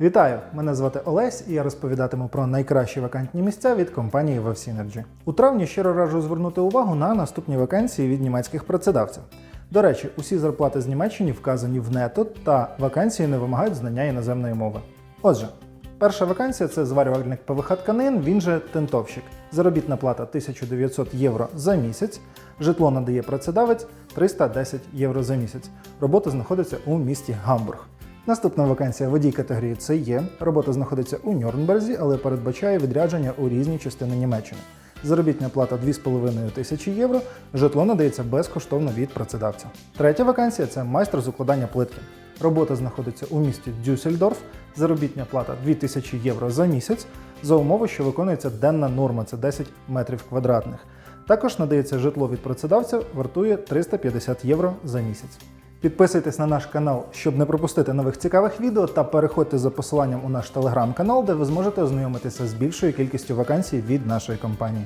Вітаю! Мене звати Олесь, і я розповідатиму про найкращі вакантні місця від компанії WebSynergy. У травні щиро раджу звернути увагу на наступні вакансії від німецьких працедавців. До речі, усі зарплати з Німеччини вказані в нето, та вакансії не вимагають знання іноземної мови. Отже, перша вакансія це зварювальник ПВХ тканин, він же тентовщик. Заробітна плата 1900 євро за місяць. Житло надає працедавець 310 євро за місяць. Робота знаходиться у місті Гамбург. Наступна вакансія водій категорії Це є. Робота знаходиться у Нюрнберзі, але передбачає відрядження у різні частини Німеччини. Заробітна плата 2,5 тисячі євро. Житло надається безкоштовно від працедавця. Третя вакансія це майстер з укладання плитки. Робота знаходиться у місті Дюссельдорф. Заробітня плата 2000 євро за місяць за умови, що виконується денна норма це 10 метрів квадратних. Також надається житло від працедавця, вартує 350 євро за місяць. Підписуйтесь на наш канал, щоб не пропустити нових цікавих відео, та переходьте за посиланням у наш телеграм-канал, де ви зможете ознайомитися з більшою кількістю вакансій від нашої компанії.